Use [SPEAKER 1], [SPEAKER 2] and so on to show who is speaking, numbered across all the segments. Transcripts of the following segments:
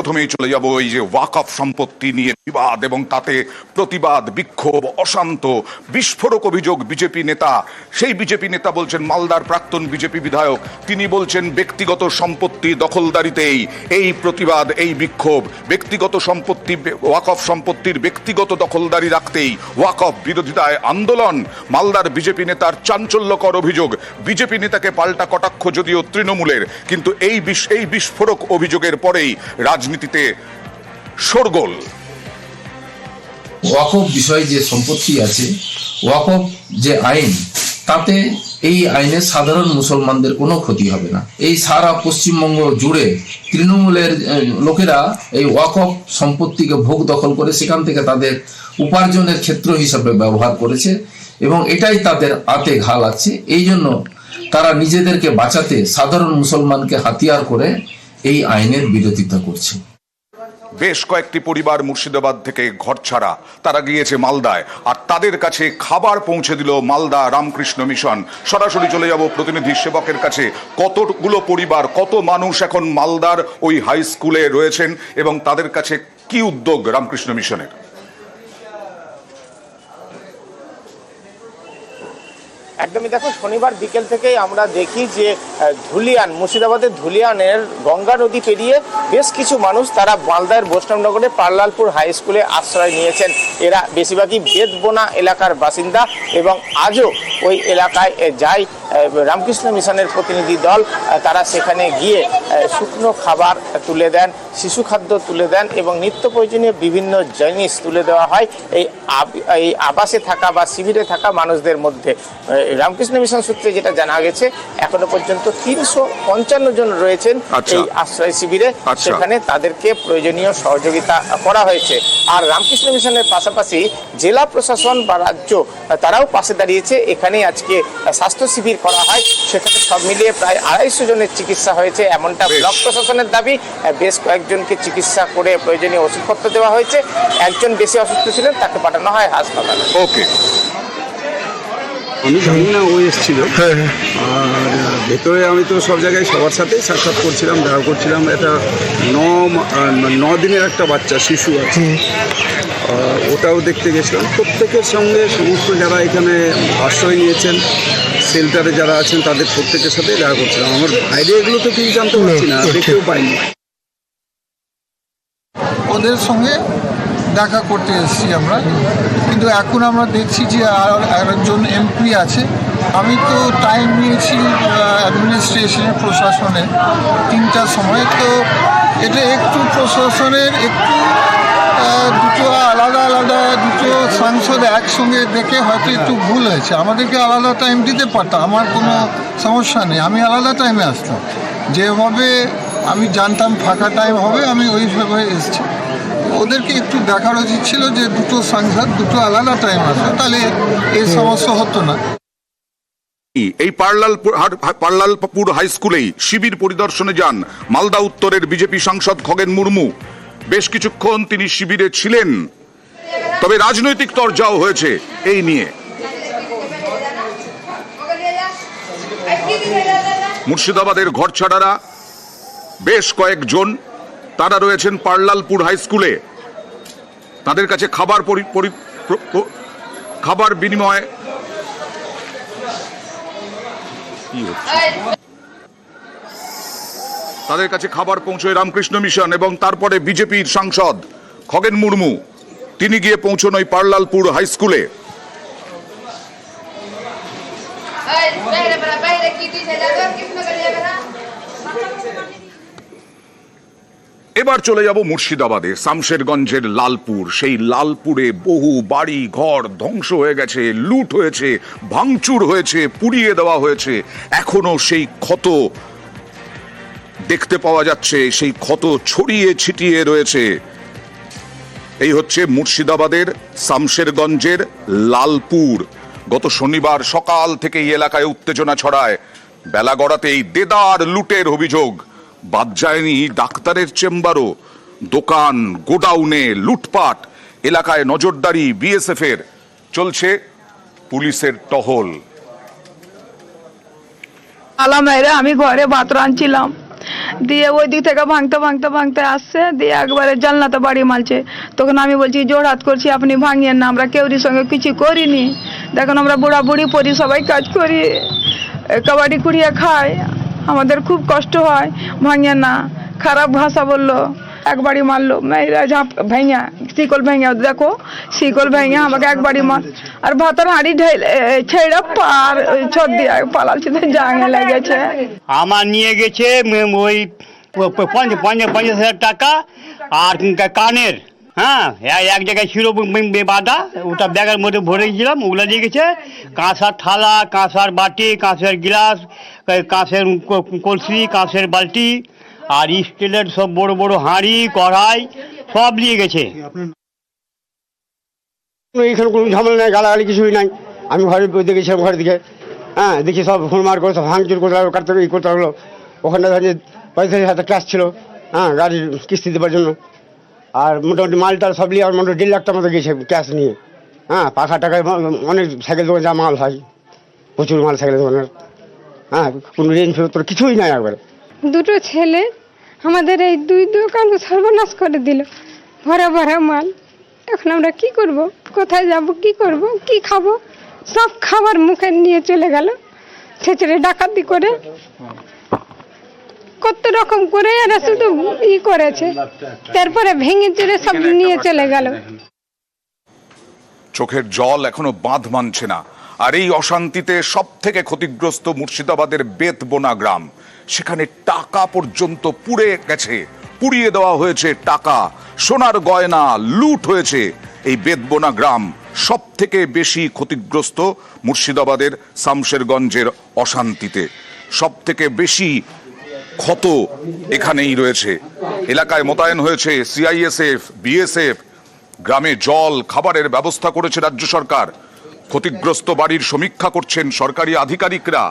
[SPEAKER 1] প্রথমেই চলে যাব এই যে ওয়াকফ সম্পত্তি নিয়ে বিবাদ এবং তাতে প্রতিবাদ, বিক্ষোভ, অশান্ত, বিস্ফোরক অভিযোগ বিজেপি নেতা। সেই বিজেপি নেতা বলছেন, মালদার প্রাক্তন বিজেপি বিধায়ক, তিনি বলছেন, ব্যক্তিগত সম্পত্তি দখলদারিতেই এই প্রতিবাদ, এই বিক্ষোভ, ব্যক্তিগত সম্পত্তি, ওয়াকফ সম্পত্তির ব্যক্তিগত দখলদারি রাখতেই ওয়াকফ বিরোধিতায় আন্দোলন। মালদার বিজেপি নেতার চাঞ্চল্যকর অভিযোগ, বিজেপি নেতাকে পাল্টা কটাক্ষ যদিও তৃণমূলের, কিন্তু এই এই বিস্ফোরক অভিযোগের পরেই রাজনীতিতে শোরগোল।
[SPEAKER 2] ওয়াকফ বিষয়ে যে সম্পত্তি আছে, ওয়াকফ যে আইন, তাতে এই আইনে সাধারণ মুসলমানদের কোনো ক্ষতি হবে না। এই সারা পশ্চিমবঙ্গ জুড়ে তৃণমূলের লোকেরা এই ওয়াকফ সম্পত্তিকে ভোগ দখল করে সেখান থেকে তাদের উপার্জনের ক্ষেত্র হিসাবে ব্যবহার করেছে এবং এটাই তাদের আতে ঘা লাগছে। এই জন্য তারা নিজেদেরকে বাঁচাতে সাধারণ মুসলমানকে হাতিয়ার করে এই আইনের বিরোধিতা করছে।
[SPEAKER 1] বেশ কয়েকটি পরিবার মুর্শিদাবাদ থেকে ঘর ছাড়া। তারা গিয়েছে মালদায়। আর তাদের কাছে খাবার পৌঁছে দিল মালদা রামকৃষ্ণ মিশন। সরাসরি চলে যাব প্রতিনিধি সেবকের কাছে। কতগুলো পরিবার, কত মানুষ এখন মালদার ওই হাই স্কুলে রয়েছেন এবং তাদের কাছে কি উদ্যোগ রামকৃষ্ণ মিশনের?
[SPEAKER 3] একদমই দেখো, শনিবার বিকেল থেকেই আমরা দেখি যে ধুলিয়ান মুর্শিদাবাদের ধুলিয়ানের গঙ্গা নদী পেরিয়ে বেশ কিছু মানুষ তারা মালদার বৈষ্ণবনগরে পার্লালপুর হাই স্কুলে আশ্রয় নিয়েছেন। এরা বেশিরভাগই বেদবোনা এলাকার বাসিন্দা এবং আজও ওই এলাকায় যায়। রামকৃষ্ণ মিশনের প্রতিনিধি দল তারা সেখানে গিয়ে শুকনো খাবার তুলে দেন শিশু খাদ্য তুলে দেন এবং নিত্য প্রয়োজনীয় বিভিন্ন জিনিস তুলে দেওয়া হয় এই এই আবাসে থাকা বা শিবিরে থাকা মানুষদের মধ্যে রামকৃষ্ণ মিশন সূত্রে যেটা জানা গেছে এখনও পর্যন্ত তিনশো পঞ্চান্ন জন রয়েছেন
[SPEAKER 1] আচ্ছা।
[SPEAKER 3] এই আশ্রয় শিবিরে
[SPEAKER 1] আচ্ছা।
[SPEAKER 3] সেখানে তাদেরকে প্রয়োজনীয় সহযোগিতা করা হয়েছে আর রামকৃষ্ণ মিশনের পাশাপাশি জেলা প্রশাসন বা রাজ্য তারাও পাশে দাঁড়িয়েছে এখানে আজকে স্বাস্থ্য শিবির করা হয়। সেখানে সব মিলিয়ে প্রায় আড়াইশো জনের চিকিৎসা হয়েছে এমনটা। ব্লক প্রশাসনের দাবি। বেশ কয়েকজনকে চিকিৎসা করে প্রয়োজনীয় ওষুধপত্র দেওয়া হয়েছে। একজন বেশি অসুস্থ ছিলেন তাকে পাঠানো হয় হাসপাতালে।
[SPEAKER 1] ওকে।
[SPEAKER 4] আমি জানি না ও এসেছিল। আর ভেতরে আমি তো সব জায়গায় সবার সাথেই সাক্ষাৎ করছিলাম দেখা করছিলাম। একটা ন ন দিনের একটা বাচ্চা শিশু আছে। ওটাও দেখতে গেছিলাম। প্রত্যেকের সঙ্গে সমস্ত যারা এখানে আশ্রয় নিয়েছেন শেল্টারে যারা আছেন তাদের প্রত্যেকের সাথে দেখা করছিলাম। আমার বাইরে এগুলো তো কিছু জানতে পারছি না দেখতেও পাইনি।
[SPEAKER 5] ওদের সঙ্গে দেখা করতে এসেছি আমরা। কিন্তু এখন আমরা দেখছি যে আর আরেকজন এমপি আছে। আমি তো টাইম নিয়েছি অ্যাডমিনিস্ট্রেশনের প্রশাসনের তিনটার সময়। তো এটা একটু প্রশাসনের একটু দুটো সাংসদ একসঙ্গে দেখে হয়তো একটু ভুল হয়েছে। আমাদেরকে আলাদা টাইম দিতে পারতাম আমার কোনো সমস্যা নেই। আমি আলাদা টাইমে আসতাম। যেভাবে আমি জানতাম ফাঁকা টাইম হবে আমি ওইভাবে এসেছি। ওদেরকে একটু দেখার উচিত ছিল যে দুটো সাংসদ দুটো আলাদা টাইম আসে। তাহলে এই সমস্যা হতো না।
[SPEAKER 1] এই পার্লালপুর পার্লালপুর হাই স্কুলেই শিবির পরিদর্শনে যান মালদা উত্তরের বিজেপি সাংসদ খগেন মুর্মু। বেশ কিছুক্ষণ তিনি শিবিরে ছিলেন। তবে রাজনৈতিক তরজাও হয়েছে এই নিয়ে। মুর্শিদাবাদের ঘরছাড়ারা বেশ কয়েকজন, তারা রয়েছেন পার্লালপুর হাই স্কুলে। তাদের কাছে খাবার খাবার বিনিময়ে তাদের কাছে খাবার পৌঁছয় রামকৃষ্ণ মিশন এবং তারপরে বিজেপির সাংসদ খগেন মুর্মু। তিনি গিয়ে পৌঁছন ওই পার্লালপুর হাই স্কুলে. এবার চলে যাব মুর্শিদাবাদে, শামশেরগঞ্জের লালপুর। সেই লালপুরে বহু বাড়ি, ঘর ধ্বংস হয়ে গেছে, লুট হয়েছে, ভাঙচুর হয়েছে, পুড়িয়ে দেওয়া হয়েছে। এখনও সেই ক্ষত দেখতে পাওয়া যাচ্ছে, সেই ক্ষত ছড়িয়ে ছিটিয়ে রয়েছে। এই হচ্ছে মুর্শিদাবাদের শামশেরগঞ্জের লালপুর। গত শনিবার সকাল থেকে এই এলাকায় উত্তেজনা ছড়ায়। বেলা গড়াতেই দেদার লুটের অভিযোগ। বাদ যায়নি ডাক্তারের চেম্বারও। দোকান গোডাউনে লুটপাট। এলাকায় নজরদারি বিএসএফ এর চলছে পুলিশের টহল।
[SPEAKER 6] তালা মেরে আমি ঘরে ভাত রাঁধছিলাম। দিয়ে ওই দিক থেকে ভাঙতে ভাঙতে ভাঙতে আসছে, দিয়ে একবারে জানলাতে বাড়ি মালছে তখন আমি বলছি, জোর হাত করছি, আপনি ভাঙিয়েন না, আমরা কেউরির সঙ্গে কিছু করিনি। দেখুন, আমরা বুড়া বুড়ি পরি, সবাই কাজ করি, কাবাডি কুড়িয়ে খাই আমাদের খুব কষ্ট হয় ভাঙিয়েন না। খারাপ ভাষা বলল। একবারই মারলো। মেয়েরা ঝাঁপ, ভেঙে, শিকল ভেঙে, দেখো, শিকল ভেঙে আমাকে একবারই মার। আর ভাতের হাঁড়ি ছেড়ে পার ছট দিয়ে পালালছে তো জাঙে লেগেছে।
[SPEAKER 7] আমার নিয়ে গেছে ওই পঞ্চাশ হাজার টাকা আর কানের হ্যাঁ এক জায়গায় ছিল ব- ব- ওটা ব্যাগের মধ্যে ভরে গেছিলাম, ওগুলো দিয়ে গেছে। কাঁসার থালা, কাঁসার বাটি কাঁচের গ্লাস, কা- কাঁচের ক- কলসি কাঁচের বালতি আর স্টিলের সব বড় বড় হাঁড়ি কড়াই সব নিয়ে গেছে।
[SPEAKER 8] এখানে কোনো ঝামেলা নাই গালাগালি কিছুই নাই। আমি ঘরে বসে গেছিলাম ঘরের দিকে। হ্যাঁ দেখি সব মার করে সব ভাঙচুর করতে লাগল কাটতে ই করতে লাগল। ওখানে ধরেন যে পঁয়তাল্লিশ হাজার ক্যাশ ছিল হ্যাঁ গাড়ির কিস্তি দেওয়ার জন্য। আর মোটামুটি মালটা সব নিয়ে আর মোটামুটি দেড় লাখ টাকা মতো গেছে ক্যাশ নিয়ে। হ্যাঁ পাখা টাকায় অনেক সাইকেল দোকান যা মাল হয় প্রচুর মাল সাইকেল দোকানের। হ্যাঁ কোনো রেঞ্জ ফেরত কিছুই নাই একবারে।
[SPEAKER 9] দুটো ছেলে আমাদের এই দুই দোকান সর্বনাশ করে দিল। ভরা ভরা মাল। এখন আমরা কি করব? কোথায় যাব? কি করব? কি খাব? সব খাবার মুখে নিয়ে চলে গেল। ছেচড়ে ডাকাতি করে। কত রকম করে এরা শুধু ই করেছে। তারপরে ভেঙে চুরে সব নিয়ে চলে গেল।
[SPEAKER 1] চোখের জল এখনও বাঁধ মানছে না। আর এই অশান্তিতে সব থেকে ক্ষতিগ্রস্ত মুর্শিদাবাদের বেতবোনা গ্রাম। সেখানে টাকা পর্যন্ত পুড়ে গেছে। পুড়িয়ে দেওয়া হয়েছে টাকা। সোনার গয়না লুট হয়েছে। এই বেদবোনা গ্রাম সব থেকে বেশি ক্ষতিগ্রস্ত মুর্শিদাবাদের শামশেরগঞ্জের অশান্তিতে। সব থেকে বেশি ক্ষত এখানেই রয়েছে। এলাকায় মোতায়েন হয়েছে সিআইএসএফ, বিএসএফ, গ্রামে জল, খাবারের ব্যবস্থা করেছে রাজ্য সরকার। ক্ষতিগ্রস্ত বাড়ির সমীক্ষা করছেন সরকারি আধিকারিকরা।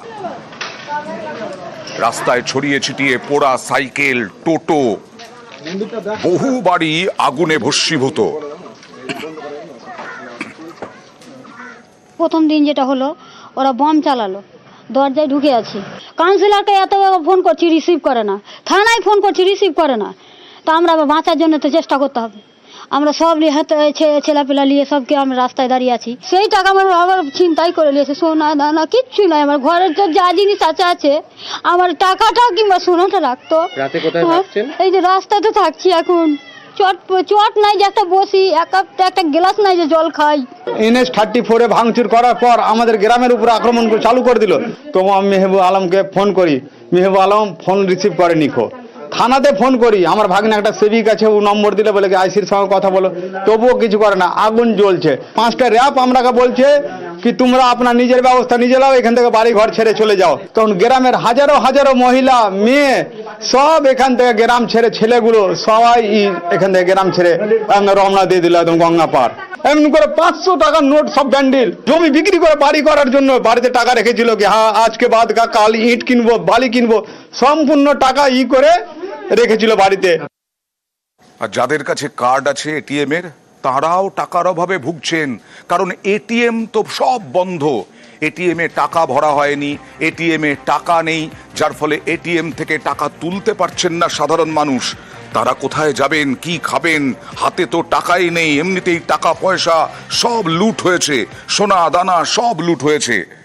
[SPEAKER 1] রাস্তায় ছড়িয়ে ছিটিয়ে পোড়া সাইকেল, টোটো, বহু বাড়ি আগুনে ভস্মীভূত।
[SPEAKER 10] প্রথম দিন যেটা হলো, ওরা বম চালালো, দরজায় ঢুকে আছি। কাউন্সিলরকে এত ফোন করছি রিসিভ করে না। থানায় ফোন করছি রিসিভ করে না। তা আমরা বাঁচার জন্য তো চেষ্টা করতে হবে। আমরা সব নিয়ে হাতে ছে- ছেলেপেলা নিয়ে সবকে আমরা রাস্তায় দাঁড়িয়ে আছি। সেই টাকা আমার আবার চিন্তাই করে নিয়েছে। সোনা দানা কিচ্ছু নাই আমার ঘরের তো যা জিনিস আছে আছে। আমার টাকাটা কিংবা সোনাটা রাখতো। হ্যাঁ? এই যে রাস্তাতে থাকছি এখন। চট চট নাই যে একটা বসি এক কাপ একটা গ্লাস নাই যে জল খাই।
[SPEAKER 8] এনএস থার্টি ফোরে ভাঙচুর করার পর আমাদের গ্রামের উপর আক্রমণ চালু করে দিল। তো আমি মেহবু আলমকে ফোন করি। মেহবু আলম ফোন রিসিভ করে নিখো থানাতে ফোন করি, আমার ভাগ্নে একটা সেভিক আছে, ও নম্বর দিলে বলে আইসির সঙ্গে কথা বলো। তবুও কিছু করে না, আগুন জ্বলছে। পাঁচটা র্যাপ আমরাকে বলছে কি, তোমরা আপনার নিজের ব্যবস্থা নিজে নাও, এখান থেকে বাড়ি ঘর ছেড়ে চলে যাও। তখন গ্রামের হাজারো হাজারো মহিলা, মেয়ে, সব এখান থেকে গ্রাম ছেড়ে, ছেলেগুলো সবাই এখান থেকে গ্রাম ছেড়ে রমনা দিয়ে দিল একদম গঙ্গা পার। এমনি করে পাঁচশো টাকার নোট সব ব্যান্ডেল। জমি বিক্রি করে বাড়ি করার জন্য বাড়িতে টাকা রেখেছিল কি হ্যাঁ আজকে বাদ কাল ইট কিনবো, বালি কিনবো। সম্পূর্ণ টাকা ই করে রেখেছিল বাড়িতে।
[SPEAKER 1] আর যাদের কাছে কার্ড আছে এটিএম এর, তারাও টাকার অভাবে ভুগছেন। কারণ এটিএম তো সব বন্ধ। এটিএম এ টাকা ভরা হয়নি এটিএম টাকা নেই, যার ফলে এটিএম থেকে টাকা তুলতে পারছেন না সাধারণ মানুষ। তারা কোথায় যাবেন, কি খাবেন? হাতে তো টাকাই নেই, এমনিতেই টাকা পয়সা সব লুট হয়েছে সোনা দানা সব লুট হয়েছে।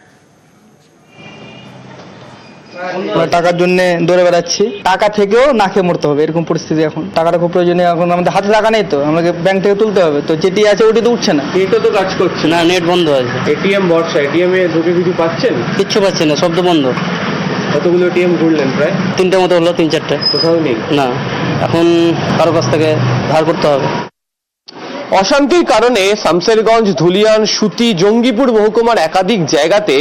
[SPEAKER 8] আমরা টাকার জন্য দৌড়ে বেড়াচ্ছি। টাকা থেকেও না খেয়ে মরতে হবে এরকম পরিস্থিতি এখন। টাকাটা খুব প্রয়োজনীয় এখন আমাদের হাতে টাকা নেই তো আমাকে ব্যাংক থেকে তুলতে হবে। তো যেটি আছে ওটি তো উঠছে না।
[SPEAKER 7] এটা তো কাজ করছে না নেট বন্ধ আছে।
[SPEAKER 3] এটিএম বর্ষা এটিএম এ ঢুকে কিছু পাচ্ছেন?
[SPEAKER 7] কিচ্ছু পাচ্ছে না শব্দ বন্ধ।
[SPEAKER 3] কতগুলো এটিএম ঘুরলেন প্রায়?
[SPEAKER 7] তিনটে মতো হলো তিন চারটে।
[SPEAKER 3] কোথাও নেই?
[SPEAKER 7] না এখন কারও কাছ থেকে ধার করতে হবে।
[SPEAKER 11] অশান্তির কারণে শামসেরগঞ্জ, ধুলিয়ান, সুতি, জঙ্গিপুর মহকুমার একাধিক জায়গাতে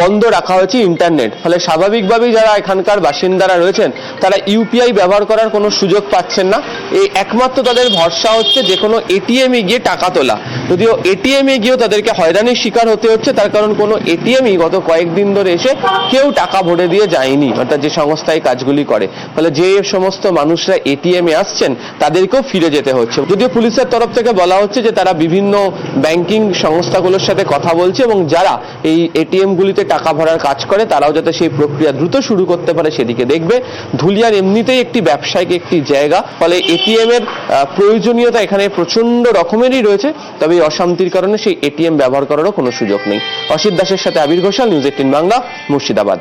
[SPEAKER 11] বন্ধ রাখা হয়েছে ইন্টারনেট। ফলে স্বাভাবিকভাবেই যারা এখানকার বাসিন্দারা রয়েছেন, তারা ইউপিআই ব্যবহার করার কোনো সুযোগ পাচ্ছেন না। এই একমাত্র তাদের ভরসা হচ্ছে যে কোনো এটিএমে গিয়ে টাকা তোলা। যদিও এটিএমে গিয়েও তাদেরকে হয়রানির শিকার হতে হচ্ছে, তার কারণ কোনো এটিএমই গত কয়েকদিন ধরে এসে কেউ টাকা ভরে দিয়ে যায়নি, অর্থাৎ যে সংস্থায় কাজগুলি করে। ফলে যে সমস্ত মানুষরা এটিএমে আসছেন, তাদেরকেও ফিরে যেতে হচ্ছে। যদিও পুলিশের তরফ থেকে বলা বলা হচ্ছে যে তারা বিভিন্ন ব্যাংকিং সংস্থাগুলোর সাথে কথা বলছে এবং যারা এই এটিএম গুলিতে টাকা ভরার কাজ করে, তারাও যাতে সেই প্রক্রিয়া দ্রুত শুরু করতে পারে সেদিকে দেখবে। ধুলিয়ার এমনিতেই একটি ব্যবসায়িক একটি জায়গা, ফলে এটিএম এর প্রয়োজনীয়তা এখানে প্রচণ্ড রকমেরই রয়েছে, তবে এই অশান্তির কারণে সেই এটিএম ব্যবহার করারও কোনো সুযোগ নেই। অসিত দাসের সাথে আবির ঘোষাল নিউজ এইটিন বাংলা, মুর্শিদাবাদ।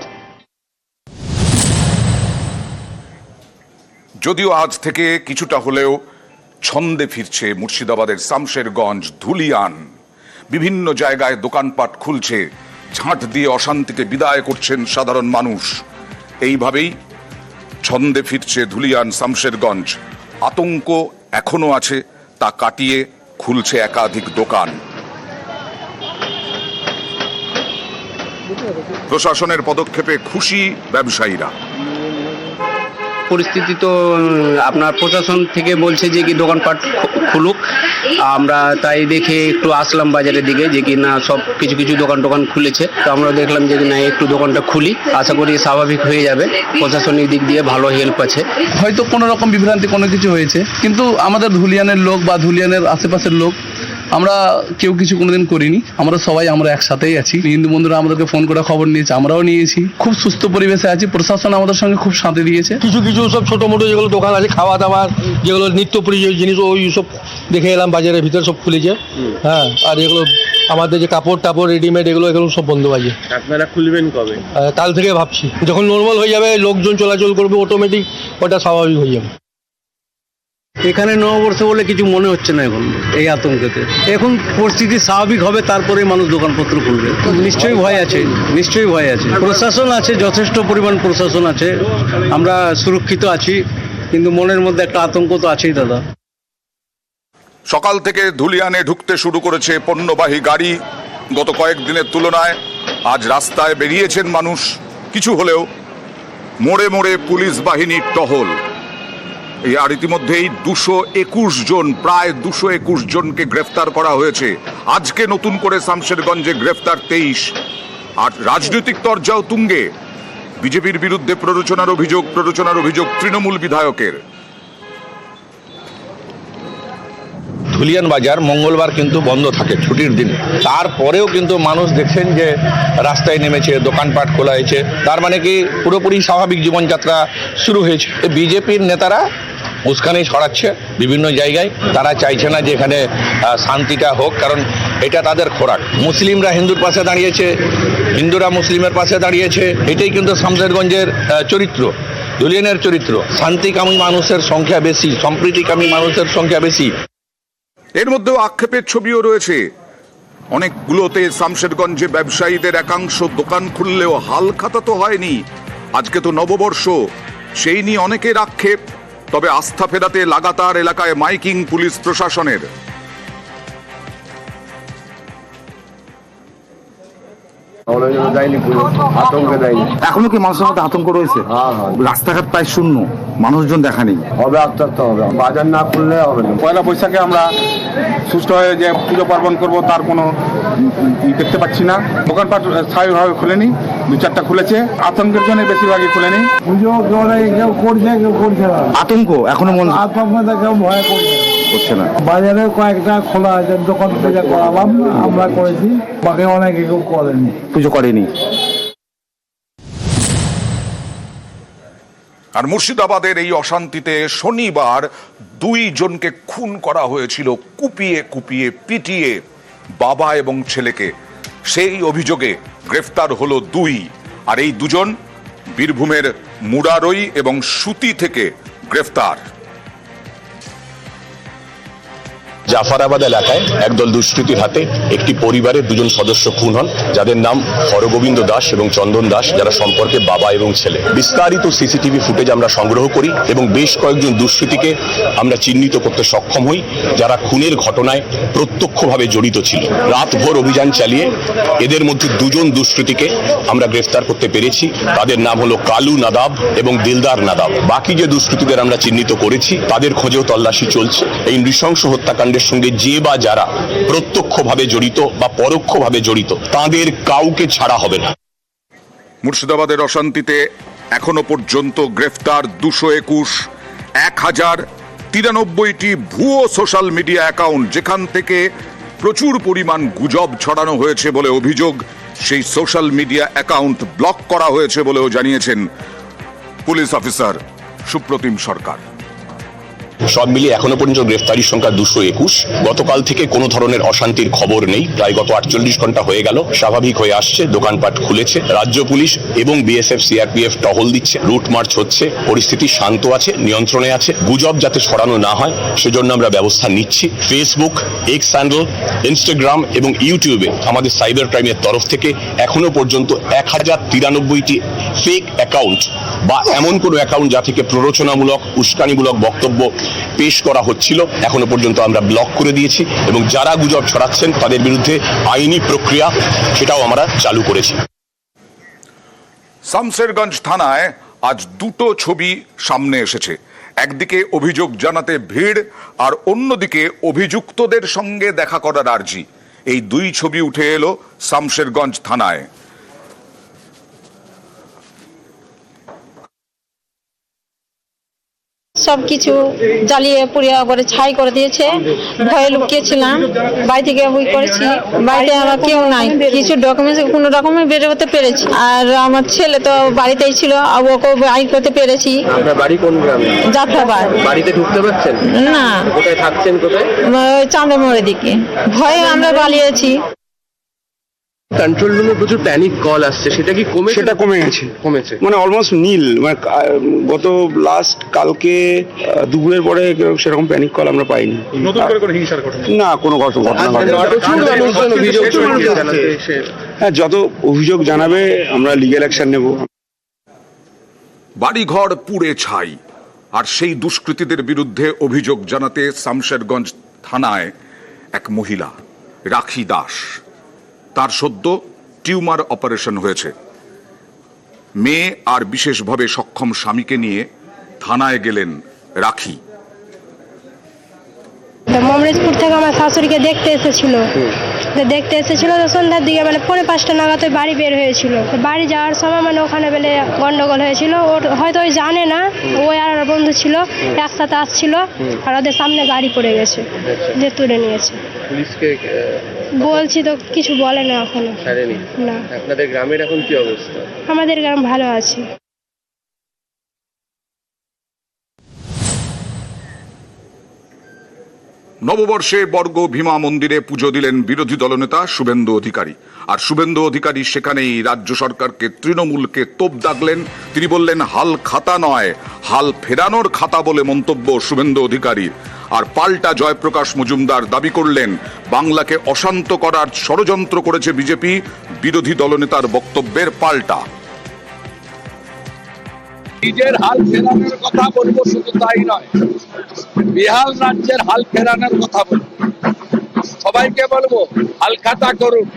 [SPEAKER 1] যদিও আজ থেকে কিছুটা হলেও ছন্দে ফিরছে মুর্শিদাবাদের শামশেরগঞ্জ, ধুলিয়ান। বিভিন্ন জায়গায় দোকানপাট খুলছে, ঝাঁট দিয়ে অশান্তিকে বিদায় করছেন সাধারণ মানুষ। এইভাবেই ছন্দে ফিরছে ধুলিয়ান, শামশেরগঞ্জ। আতঙ্ক এখনও আছে, তা কাটিয়ে খুলছে একাধিক দোকান। প্রশাসনের পদক্ষেপে খুশি ব্যবসায়ীরা।
[SPEAKER 12] পরিস্থিতি তো আপনার প্রশাসন থেকে বলছে যে কি দোকানপাট খুলুক। আমরা তাই দেখে একটু আসলাম বাজারের দিকে যে কি না সব কিছু কিছু দোকান টোকান খুলেছে। তো আমরা দেখলাম যে না একটু দোকানটা খুলি। আশা করি স্বাভাবিক হয়ে যাবে। প্রশাসনিক দিক দিয়ে ভালো হেল্প আছে।
[SPEAKER 8] হয়তো কোনো রকম বিভ্রান্তি কোনো কিছু হয়েছে। কিন্তু আমাদের ধুলিয়ানের লোক বা ধুলিয়ানের আশেপাশের লোক আমরা কেউ কিছু কোনোদিন করিনি। আমরা সবাই আমরা একসাথেই আছি। হিন্দু বন্ধুরা আমাদেরকে ফোন করে খবর নিয়েছে আমরাও নিয়েছি। খুব সুস্থ পরিবেশে আছি। প্রশাসন আমাদের সঙ্গে খুব সাথে দিয়েছে।
[SPEAKER 12] কিছু কিছু সব ছোটো মোটো যেগুলো দোকান আছে খাওয়া দাওয়ার যেগুলো নিত্য প্রয়োজনীয় জিনিস ওই সব দেখে এলাম বাজারের ভিতরে সব খুলেছে। হ্যাঁ আর এগুলো আমাদের যে কাপড় টাপড় রেডিমেড এগুলো এগুলো সব বন্ধ আছে।
[SPEAKER 11] আপনারা খুলবেন কবে?
[SPEAKER 12] কাল থেকে ভাবছি। যখন নর্মাল হয়ে যাবে লোকজন চলাচল করবে অটোমেটিক ওটা স্বাভাবিক হয়ে যাবে। এখানে নববর্ষ বলে কিছু মনে হচ্ছে না এখন, এই আতঙ্কেতে। এখন পরিস্থিতি স্বাভাবিক হবে তারপরে মানুষ দোকানপত্র খুলবে। নিশ্চয়ই ভয় আছে, নিশ্চয়ই ভয় আছে। প্রশাসন আছে, যথেষ্ট পরিমাণ প্রশাসন আছে। আমরা সুরক্ষিত আছি, কিন্তু মনের মধ্যে একটা আতঙ্ক তো আছেই দাদা।
[SPEAKER 1] সকাল থেকে ধুলিয়ানে ঢুকতে শুরু করেছে পণ্যবাহী গাড়ি। গত কয়েকদিনের তুলনায় আজ রাস্তায় বেরিয়েছেন মানুষ, কিছু হলেও মোড়ে মোড়ে পুলিশ বাহিনীর টহল। আর ইতিমধ্যেই দুশো একুশ জন, প্রায় দুশো একুশ জনকে গ্রেফতার করা হয়েছে। আজকে নতুন করে শামশেরগঞ্জে গ্রেফতার তেইশ। আর রাজনৈতিক তরজাও তুঙ্গে। বিজেপির বিরুদ্ধে প্ররোচনার অভিযোগ প্ররোচনার অভিযোগ তৃণমূল বিধায়কের।
[SPEAKER 13] ধুলিয়ান বাজার মঙ্গলবার কিন্তু বন্ধ থাকে ছুটির দিন। তারপরেও কিন্তু মানুষ দেখছেন যে রাস্তায় নেমেছে, দোকানপাট খোলা হয়েছে। তার মানে কি পুরোপুরি স্বাভাবিক জীবনযাত্রা শুরু হয়েছে। বিজেপির নেতারা উস্কানি ছড়াচ্ছে বিভিন্ন জায়গায়। তারা চাইছে না যে এখানে শান্তিটা হোক, কারণ এটা তাদের খোরাক। মুসলিমরা হিন্দুর পাশে দাঁড়িয়েছে, হিন্দুরা মুসলিমের পাশে দাঁড়িয়েছে, এটাই কিন্তু শামশেরগঞ্জের চরিত্র ধুলিয়ানের চরিত্র। শান্তিকামী মানুষের সংখ্যা বেশি, সম্প্রীতিকামী মানুষের সংখ্যা বেশি।
[SPEAKER 1] এর মধ্যেও আক্ষেপের ছবিও রয়েছে। অনেকগুলোতে শামশেরগঞ্জে ব্যবসায়ীদের একাংশ দোকান খুললেও হাল খাতা তো হয়নি। আজকে তো নববর্ষ, সেই নিয়ে অনেকের আক্ষেপ। তবে আস্থা ফেরাতে লাগাতার এলাকায় মাইকিং পুলিশ প্রশাসনের।
[SPEAKER 5] এখনও কি মানুষের মধ্যে আতঙ্ক রয়েছে? রাস্তাঘাট প্রায় শূন্য মানুষজন দেখা নেই।
[SPEAKER 4] হবে আস্তে আস্তে হবে বাজার না খুললে হবে না। পয়লা বৈশাখে আমরা সুস্থ হয়ে যে পুজো পার্বণ করব তার কোনো ই দেখতে পাচ্ছি না। দোকানপাট স্বাভাবিকভাবে খুলেনি দু চারটা খুলেছে আতঙ্কের জন্য বেশিরভাগই খুলেনি। পুজো কেউ করছে কেউ করছে না।
[SPEAKER 5] আতঙ্ক এখনও মন
[SPEAKER 4] আতঙ্কটা কেউ ভয় করছে
[SPEAKER 5] করছে না।
[SPEAKER 4] বাজারে কয়েকটা খোলা আছে দোকান করালাম আমরা করেছি বাকি অনেকে কেউ করেনি।
[SPEAKER 5] পুজো করেনি।
[SPEAKER 1] আর মুর্শিদাবাদের এই অশান্তিতে শনিবার দুই জনকে খুন করা হয়েছিল কুপিয়ে কুপিয়ে পিটিয়ে বাবা এবং ছেলেকে। সেই অভিযোগে গ্রেফতার হলো দুই। আর এই দুজন বীরভূমের মুরারই এবং সুতি থেকে গ্রেফতার।
[SPEAKER 13] জাফরাবাদ এলাকায় একদল দুষ্কৃতীর হাতে একটি পরিবারের দুজন সদস্য খুন হন, যাদের নাম হরগোবিন্দ দাস এবং চন্দন দাস, যারা সম্পর্কে বাবা এবং ছেলে। বিস্তারিত সিসিটিভি ফুটেজ আমরা সংগ্রহ করি এবং বেশ কয়েকজন দুষ্কৃতীকে আমরা চিহ্নিত করতে সক্ষম হই, যারা খুনের ঘটনায় প্রত্যক্ষভাবে জড়িত ছিল। রাতভর অভিযান চালিয়ে এদের মধ্যে দুজন দুষ্কৃতীকে আমরা গ্রেফতার করতে পেরেছি। তাদের নাম হলো কালু নাদাব এবং দিলদার নাদাব। বাকি যে দুষ্কৃতীদের আমরা চিহ্নিত করেছি, তাদের খোঁজেও তল্লাশি চলছে। এই নৃশংস হত্যাকাণ্ডের সঙ্গে যে বা যারা প্রত্যক্ষভাবে জড়িত বা পরোক্ষভাবে জড়িত, তাদের কাউকে ছাড়া হবে না।
[SPEAKER 1] মুর্শিদাবাদের অশান্তিতে এখনও পর্যন্ত গ্রেফতার দুশো একুশ, এক হাজার তিরানব্বইটি ভুয়ো সোশ্যাল মিডিয়া অ্যাকাউন্ট, যেখান থেকে প্রচুর পরিমাণ গুজব ছড়ানো হয়েছে বলে অভিযোগ। সেই সোশ্যাল মিডিয়া অ্যাকাউন্ট ব্লক করা হয়েছে বলেও জানিয়েছেন পুলিশ অফিসার সুপ্রতিম সরকার।
[SPEAKER 13] সব মিলিয়ে এখনও পর্যন্ত গ্রেফতারির সংখ্যা দুশো একুশ। গতকাল থেকে কোনো ধরনের অশান্তির খবর নেই। প্রায় গত আটচল্লিশ ঘণ্টা হয়ে গেল, স্বাভাবিক হয়ে আসছে, দোকানপাট খুলেছে, রাজ্য পুলিশ এবং বিএসএফ, সিআরপিএফ টহল দিচ্ছে। রুট মার্চ হচ্ছে, পরিস্থিতি শান্ত আছে, নিয়ন্ত্রণে আছে, গুজব যাতে ছড়ানো না হয়, সেজন্য আমরা ব্যবস্থা নিচ্ছি। ফেসবুক এক্স হ্যান্ডেল ইনস্টাগ্রাম এবং ইউটিউবে আমাদের সাইবার ক্রাইমের তরফ থেকে এখনও পর্যন্ত এক হাজার তিরানব্বইটি ফেক অ্যাকাউন্ট বা এমন কোনো অ্যাকাউন্ট যা থেকে প্ররোচনামূলক, উস্কানিমূলক বক্তব্য পেশ করা হচ্ছিল, এখনও পর্যন্ত আমরা ব্লক করে দিয়েছি এবং যারা গুজব ছড়াচ্ছেন তাদের বিরুদ্ধে আইনি প্রক্রিয়া সেটাও আমরা চালু করেছি।
[SPEAKER 1] শামসেরগঞ্জ থানায় আজ দুটো ছবি সামনে এসেছে। একদিকে অভিযোগ জানাতে ভিড়, আর অন্যদিকে অভিযুক্তদের সঙ্গে দেখা করার আর্জি। এই দুই ছবি উঠে এলো শামশেরগঞ্জ থানায়।
[SPEAKER 9] সব কিছু জ্বালিয়ে পুড়িয়ে করে ছাই করে দিয়েছে। ভয়ে লুকিয়েছিলাম। বাড়ি থেকে বই করেছি বাড়িতে আমার কেউ নাই। কিছু ডকুমেন্টস কোনো রকমে বেরোতে পেরেছি। আর আমার ছেলে তো বাড়িতেই ছিল। ওকে বাড়ি করতে পেরেছি।
[SPEAKER 11] আপনার বাড়ি কোন গ্রামে?
[SPEAKER 9] জাফরাবাদ
[SPEAKER 11] বাড়িতে ঢুকতে পারছেন?
[SPEAKER 9] না।
[SPEAKER 11] কোথায় থাকছেন কোথায়?
[SPEAKER 9] চাঁদামোড়ের দিকে। ভয়ে আমরা পালিয়েছি।
[SPEAKER 11] কন্ট্রোল রুমে প্রচুর প্যানিক কল আসছে। সেটা কি কমে
[SPEAKER 4] সেটা কমে গেছে।
[SPEAKER 11] কমেছে।
[SPEAKER 4] মানে অলমোস্ট নীল মানে গত লাস্ট কালকে দুপুরের পরে সেরকম প্যানিক কল আমরা পাইনি। নতুন করে কোনো হিংসার ঘটনা? না কোনো ঘটনা
[SPEAKER 11] এসে
[SPEAKER 4] হ্যাঁ যত অভিযোগ জানাবে আমরা লিগ্যাল অ্যাকশন নেব।
[SPEAKER 1] বাড়িঘর পুড়ে ছাই। আর সেই দুষ্কৃতীদের বিরুদ্ধে অভিযোগ জানাতে শামশেরগঞ্জ থানায় এক মহিলা রাখি দাস। তার সদ্য টিউমার অপারেশন হয়েছে। মেয়ে আর বিশেষভাবে সক্ষম স্বামীকে নিয়ে থানায় গেলেন রাখি।
[SPEAKER 9] মমরেজপুর থেকে আমার শাশুড়িকে দেখতে এসেছিল। দেখতে এসেছিল তো সন্ধ্যার দিকে মানে পৌনে পাঁচটা নাগাদ বাড়ি বের হয়েছিল। বাড়ি যাওয়ার সময় মানে ওখানে বেলে গন্ডগোল হয়েছিল। ওর হয়তো ওই জানে না ওই আর বন্ধু ছিল একসাথে আসছিল আর ওদের সামনে গাড়ি পড়ে গেছে যে তুলে নিয়েছে। বলছি তো কিছু বলে না
[SPEAKER 11] এখনও।
[SPEAKER 9] না।
[SPEAKER 11] আপনাদের গ্রামের এখন কি অবস্থা?
[SPEAKER 9] আমাদের গ্রাম ভালো আছে।
[SPEAKER 1] নববর্ষে বর্গ ভীমা মন্দিরে পুজো দিলেন বিরোধী দলনেতা শুভেন্দু অধিকারী। আর শুভেন্দু অধিকারী সেখানেই রাজ্য সরকারকে তৃণমূলকে তোপ দাগলেন। তিনি বললেন, হাল খাতা নয়, হাল ফেরানোর খাতা বলে মন্তব্য শুভেন্দু অধিকারীর। আর পাল্টা জয়প্রকাশ মজুমদার দাবি করলেন, বাংলাকে অশান্ত করার ষড়যন্ত্র করেছে বিজেপি, বিরোধী দলনেতার বক্তব্যের পাল্টা।
[SPEAKER 14] নিজের হাল ফেরানোর কথা বলব শুধু তাই নয়। বিহার রাজ্যের হাল ফেরানোর কথা বলব। সবাইকে বলব হাল খাতা করুন।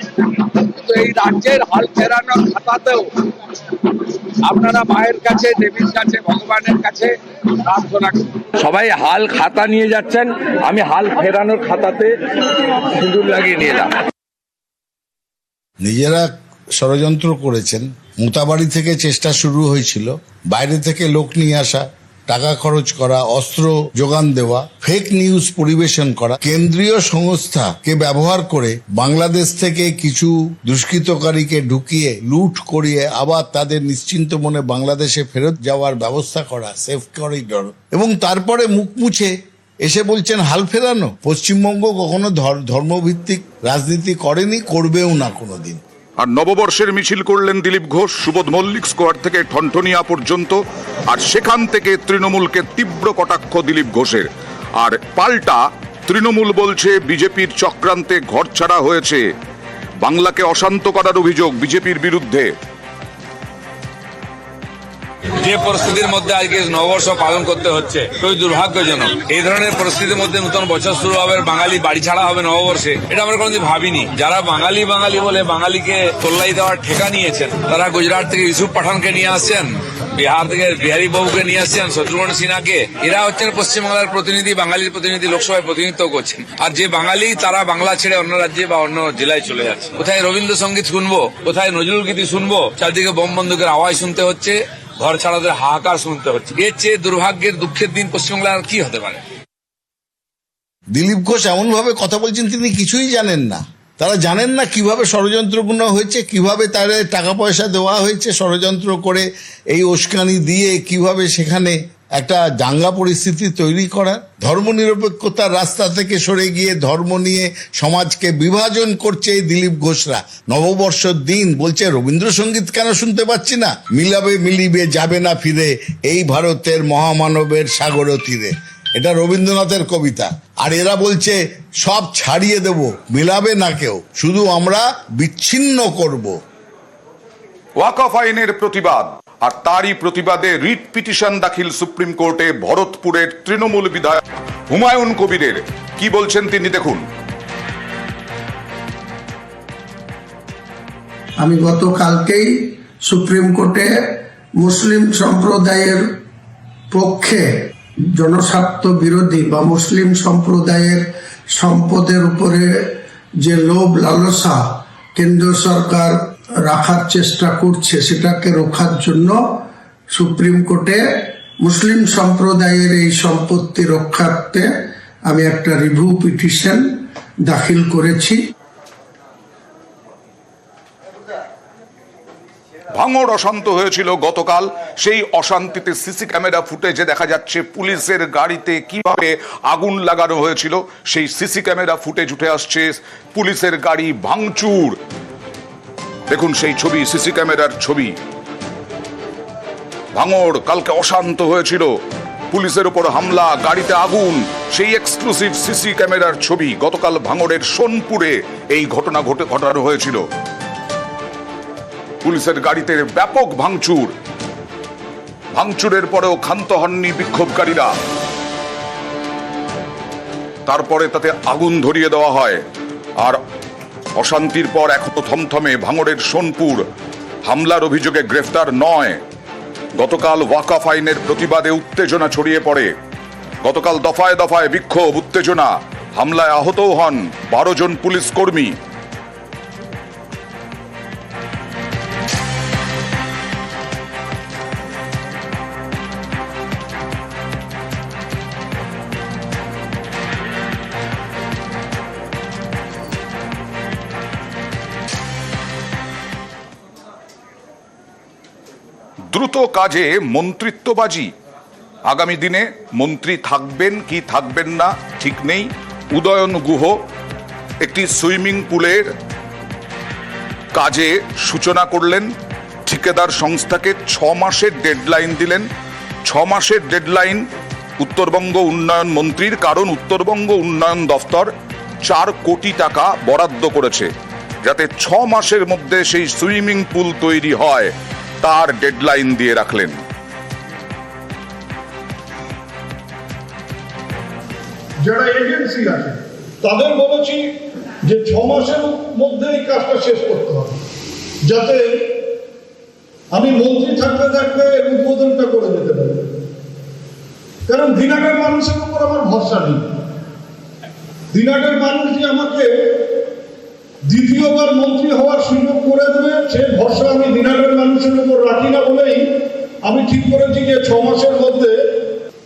[SPEAKER 14] কিন্তু এই রাজ্যের হাল ফেরানোর খাতাতেও আপনারা মায়ের কাছে দেবীর কাছে ভগবানের কাছে প্রার্থনা করুন। সবাই হাল খাতা নিয়ে যাচ্ছেন আমি হাল ফেরানোর খাতাতে সিঁদুর লাগিয়ে নিয়ে যাব
[SPEAKER 15] নিজেরা ষড়যন্ত্র করেছেন। মোতাবাড়ি থেকে চেষ্টা শুরু হয়েছিল। বাইরে থেকে লোক নিয়ে আসা, টাকা খরচ করা, অস্ত্র যোগান দেওয়া ফেক নিউজ পরিবেশন করা। কেন্দ্রীয় সংস্থাকে ব্যবহার করে বাংলাদেশ থেকে কিছু দুষ্কৃতকারীকে ঢুকিয়ে, লুট করিয়ে আবার তাদের নিশ্চিন্ত মনে বাংলাদেশে ফেরত যাওয়ার ব্যবস্থা করা সেফ করিডর এবং তারপরে মুখ মুছে এসে বলছেন, হাল ফেরানো। পশ্চিমবঙ্গ কখনো ধর- ধর্মভিত্তিক রাজনীতি করেনি, করবেও না কোনোদিন।
[SPEAKER 1] আর নববর্ষের মিছিল করলেন দিলীপ ঘোষ, সুবোধ মল্লিক স্কোয়ার থেকে ঠনঠনিয়া পর্যন্ত, আর সেখান থেকে তৃণমূলকে তীব্র কটাক্ষ দিলীপ ঘোষের। আর পাল্টা তৃণমূল বলছে বিজেপির চক্রান্তে ঘরছাড়া হয়েছে। বাংলাকে অশান্ত করার অভিযোগ বিজেপির বিরুদ্ধে।
[SPEAKER 14] যে পরিস্থিতির মধ্যে আজকে নববর্ষ পালন করতে হচ্ছে, খুবই দুর্ভাগ্যজনক। এই ধরনের পরিস্থিতির মধ্যে নতুন বছর শুরু হবে, বাঙালি বাড়ি ছাড়া হবে নববর্ষে, এটা আমরা কোনোদিন ভাবিনি। যারা বাঙালি বাঙালি বলে বাঙালিকে তোল্লাই দেওয়ার ঠেকা নিয়েছেন, তারা গুজরাট থেকে ইউসুফ পাঠানকে নিয়ে আসছেন, বিহার থেকে বিহারী বাবুকে নিয়ে আসছেন, শত্রুঘ্ন সিনহাকে। এরা হচ্ছেন পশ্চিমবাংলার প্রতিনিধি, বাঙালির প্রতিনিধি, লোকসভায় প্রতিনিধিত্ব করছেন। আর যে বাঙালি, তারা বাংলা ছেড়ে অন্য রাজ্যে বা অন্য জেলায় চলে যাচ্ছে। কোথায় রবীন্দ্রসঙ্গীত শুনব, কোথায় নজরুল গীতি শুনব, চারদিকে বোম বন্দুকের আওয়াজ শুনতে হচ্ছে ঘর ছাড়াদের হাহাকার শুনতে হচ্ছে। এর চেয়ে দুর্ভাগ্যের, দুঃখের দিন পশ্চিমবাংলার কি হতে পারে?
[SPEAKER 15] দিলীপ ঘোষ এমন ভাবে কথা বলছেন তিনি কিছুই জানেন না। তারা জানেন না কীভাবে ষড়যন্ত্রপূর্ণ হয়েছে, কীভাবে তাদের টাকা পয়সা দেওয়া হয়েছে, ষড়যন্ত্র করে এই উস্কানি দিয়ে কীভাবে সেখানে একটা দাঙ্গা পরিস্থিতি তৈরি করা ধর্মনিরপেক্ষতার রাস্তা থেকে সরে গিয়ে ধর্ম নিয়ে সমাজকে বিভাজন করছে এই দিলীপ ঘোষরা। নববর্ষর দিন বলছে, রবীন্দ্রসঙ্গীত কেন শুনতে পাচ্ছি না? মিলাবে মিলিবে যাবে না ফিরে এই ভারতের মহামানবের সাগর তীরে। এটা রবীন্দ্রনাথের কবিতা। আর এরা বলছে, সব ছাড়িয়ে দেব, মিলাবে না কেউ, শুধু আমরা বিচ্ছিন্ন করব।
[SPEAKER 1] ওয়াকফ আইনের প্রতিবাদ। আর তারই প্রতিবাদে রিট পিটিশন দাখিল সুপ্রিম কোর্টে ভরতপুরের তৃণমূল বিধায়ক হুমায়ুন কবিরের। কি বলছেন তিনি দেখুন।
[SPEAKER 16] আমি গতকালকেই সুপ্রিম কোর্টে মুসলিম সম্প্রদায়ের পক্ষে জনস্বার্থ বিরোধী বা মুসলিম সম্প্রদায়ের সম্পদের উপরে যে লোভ লালসা কেন্দ্র সরকার রাখার চেষ্টা করছে সেটাকে রোখার জন্য সুপ্রিম কোর্টে মুসলিম সম্প্রদায়ের এই সম্পত্তি রক্ষার্থে আমি একটা রিভিউ পিটিশন দাখিল করেছি।
[SPEAKER 1] ভাঙড় অশান্ত হয়েছিল গতকাল। সেই অশান্তিতে সিসি ক্যামেরা ফুটেজে দেখা যাচ্ছে পুলিশের গাড়িতে কীভাবে আগুন লাগানো হয়েছিল। সেই সিসি ক্যামেরা ফুটেজ উঠে আসছে। পুলিশের গাড়ি ভাঙচুর। দেখুন সেই ছবি, সিসি ক্যামেরার ছবি। ভাঙড় কালকে অশান্ত হয়েছিল। পুলিশের উপর হামলা, গাড়িতে আগুন, সেই এক্সক্লুসিভ সিসি ক্যামেরার ছবি। গতকাল ভাঙড়ের সোনপুরে এই ঘটনা ঘটে ঘটানো হয়েছিল। পুলিশের গাড়িতে ব্যাপক ভাঙচুর। ভাঙচুরের পরেও ক্ষান্ত হননি বিক্ষোভকারীরা। তারপরে তাতে আগুন ধরিয়ে দেওয়া হয়। আর অশান্তির পর এখনও থমথমে ভাঙড়ের সোনপুর। হামলার অভিযোগে গ্রেফতার নয়। গতকাল ওয়াকাফ আইনের প্রতিবাদে উত্তেজনা ছড়িয়ে পড়ে। গতকাল দফায় দফায় বিক্ষোভ, উত্তেজনা। হামলায় আহতও হন বারো জন পুলিশ কর্মী। কাজে মন্ত্রিত্ববাজি। আগামী দিনে মন্ত্রী থাকবেন কি থাকবেন না, ঠিক নেই। উদয়ন গুহ, একটি সুইমিং পুলের কাজে সূচনা করলেন। ঠিকাদার সংস্থাকে ছ মাসের ডেডলাইন দিলেন। ছ মাসের ডেডলাইন উত্তরবঙ্গ উন্নয়ন মন্ত্রীর, কারণ উত্তরবঙ্গ উন্নয়ন দফতর চার কোটি টাকা বরাদ্দ করেছে। যাতে ছ মাসের মধ্যে সেই সুইমিং পুল তৈরি হয়। তার ডেডলাইন দিয়ে রাখলেন।
[SPEAKER 16] যারা এজেন্সি আছে, তাদের বলেছি যে ছ মাসের মধ্যে এই কাজটা শেষ করতে হবে। যাতে আমি মন্ত্রী থাকতে থাকতে উদ্বোধনটা করে যেতে পারি। কারণ দিনাটার মানুষের উপর আমার ভরসা নেই। দিনাটার মানুষ যে আমাকে দ্বিতীয়বার মন্ত্রী হওয়ার সুযোগ করে দেবে, সে ভরসা আমি দিনাটার মানুষের উপর রাখি না বলেই আমি ঠিক করেছি যে ছ মাসের মধ্যে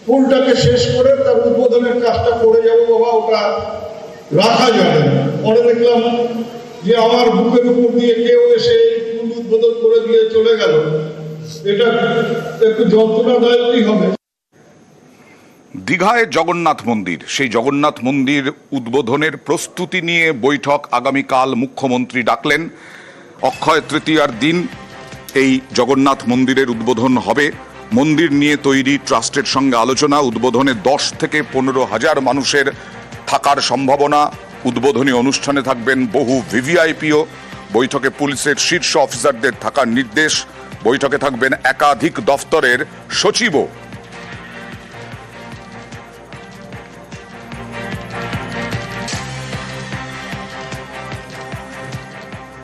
[SPEAKER 16] পুলটাকে শেষ করে তার উদ্বোধনের কাজটা করে যাব বাবা, ওটা রাখা যাবে পরে দেখলাম যে আমার বুকের উপর দিয়ে কেউ এসে পুল উদ্বোধন করে দিয়ে চলে গেল। এটা একটু যন্ত্রণাদায়কই হবে।
[SPEAKER 1] দীঘায় জগন্নাথ মন্দির। সেই জগন্নাথ মন্দির উদ্বোধনের প্রস্তুতি নিয়ে বৈঠক আগামীকাল মুখ্যমন্ত্রী ডাকলেন। অক্ষয় তৃতীয়ার দিন এই জগন্নাথ মন্দিরের উদ্বোধন হবে। মন্দির নিয়ে তৈরি ট্রাস্টের সঙ্গে আলোচনা, উদ্বোধনে দশ থেকে পনেরো হাজার মানুষের থাকার সম্ভাবনা। উদ্বোধনী অনুষ্ঠানে থাকবেন বহু ভিভিআইপিও। বৈঠকে পুলিশের শীর্ষ অফিসারদের থাকার নির্দেশ। বৈঠকে থাকবেন একাধিক দফতরের সচিবও।